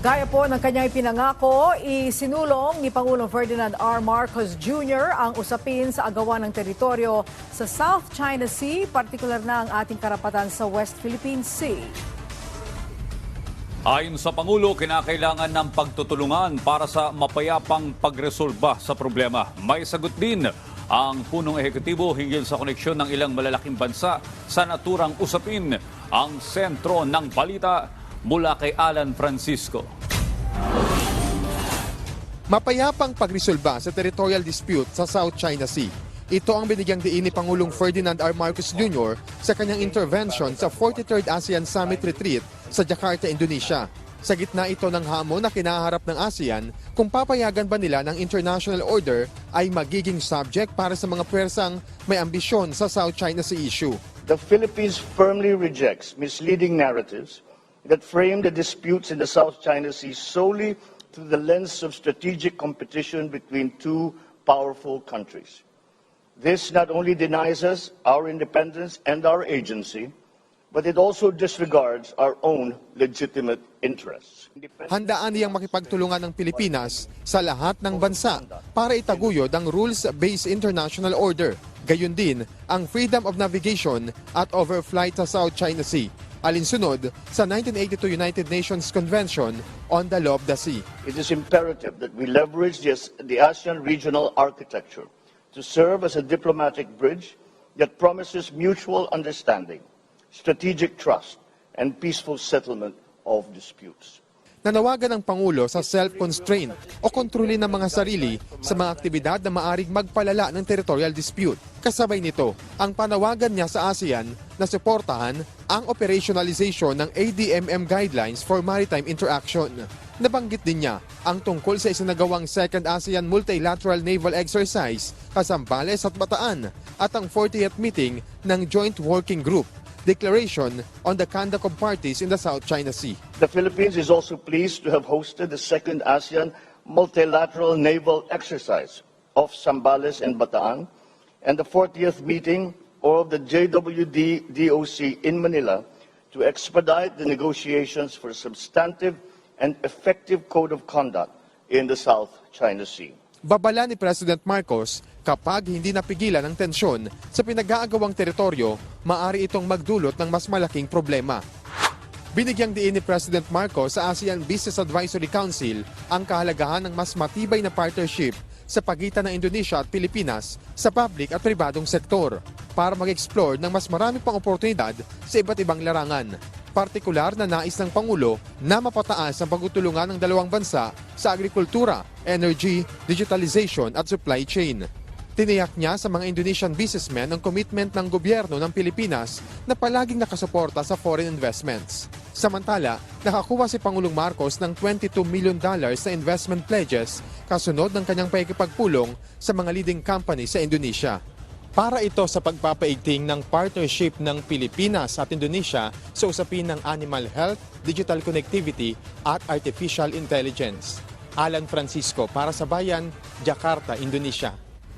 Gaya po ng kanyang ipinangako, isinulong ni Pangulong Ferdinand R. Marcos Jr. ang usapin sa agawan ng teritoryo sa South China Sea, partikular na ang ating karapatan sa West Philippine Sea. Ayon sa Pangulo, kinakailangan ng pagtutulungan para sa mapayapang pagresolba sa problema. May sagot din ang punong ehekutibo hinggil sa koneksyon ng ilang malalaking bansa sa naturang usapin. Ang sentro ng balita mula kay Alan Francisco. Mapayapang pagresolba sa territorial dispute sa South China Sea. Ito ang binigyang diin ni Pangulong Ferdinand R. Marcos Jr. sa kanyang intervention sa 43rd ASEAN Summit Retreat sa Jakarta, Indonesia. Sa gitna ito ng hamon na kinaharap ng ASEAN kung papayagan ba nila ng international order ay magiging subject para sa mga pwersang may ambisyon sa South China Sea issue. The Philippines firmly rejects misleading narratives that frame the disputes in the South China Sea solely through the lens of strategic competition between two powerful countries. This not only denies us our independence and our agency, but it also disregards our own legitimate interests. Handaan niyang makipagtulungan ng Pilipinas sa lahat ng bansa para itaguyod ang rules-based international order. Gayon din ang freedom of navigation at overflight sa South China Sea, alinsunod sa 1982 United Nations Convention on the Law of the Sea. It is imperative that we leverage the ASEAN regional architecture to serve as a diplomatic bridge that promises mutual understanding, strategic trust, and peaceful settlement of disputes. Nanawagan ng Pangulo sa self-constraint o kontrolin ng mga sarili sa mga aktibidad na maaring magpalala ng territorial dispute. Kasabay nito, ang panawagan niya sa ASEAN na suportahan ang operationalization ng ADMM guidelines for maritime interaction. Nabanggit din niya ang tungkol sa isinagawang second ASEAN multilateral naval exercise sa Zambales at Bataan at ang 40th meeting ng Joint Working Group Declaration on the Conduct of Parties in the South China Sea. The Philippines is also pleased to have hosted the second ASEAN multilateral naval exercise of Sambales and Bataan and the 40th meeting of the JWD DOC in Manila to expedite the negotiations for a substantive and effective code of conduct in the South China Sea. Babala ni President Marcos, kapag hindi napigilan ang tensyon sa pinag-aagawang teritoryo, maari itong magdulot ng mas malaking problema. Binigyang diin ni President Marcos sa ASEAN Business Advisory Council ang kahalagahan ng mas matibay na partnership sa pagitan ng Indonesia at Pilipinas sa public at pribadong sektor para mag-explore ng mas marami pang oportunidad sa iba't ibang larangan. Partikular na nais ng Pangulo na mapataas ang pagtutulungan ng dalawang bansa sa agrikultura, energy, digitalization at supply chain. Tiniyak niya sa mga Indonesian businessmen ang commitment ng gobyerno ng Pilipinas na palaging nakasuporta sa foreign investments. Samantala, nakakuha si Pangulong Marcos ng 22 million dollars na investment pledges kasunod ng kanyang paikipagpulong sa mga leading companies sa Indonesia. Para ito sa pagpapaigting ng partnership ng Pilipinas at Indonesia sa usapin ng animal health, digital connectivity at artificial intelligence. Alan Francisco para sa Bayan, Jakarta, Indonesia.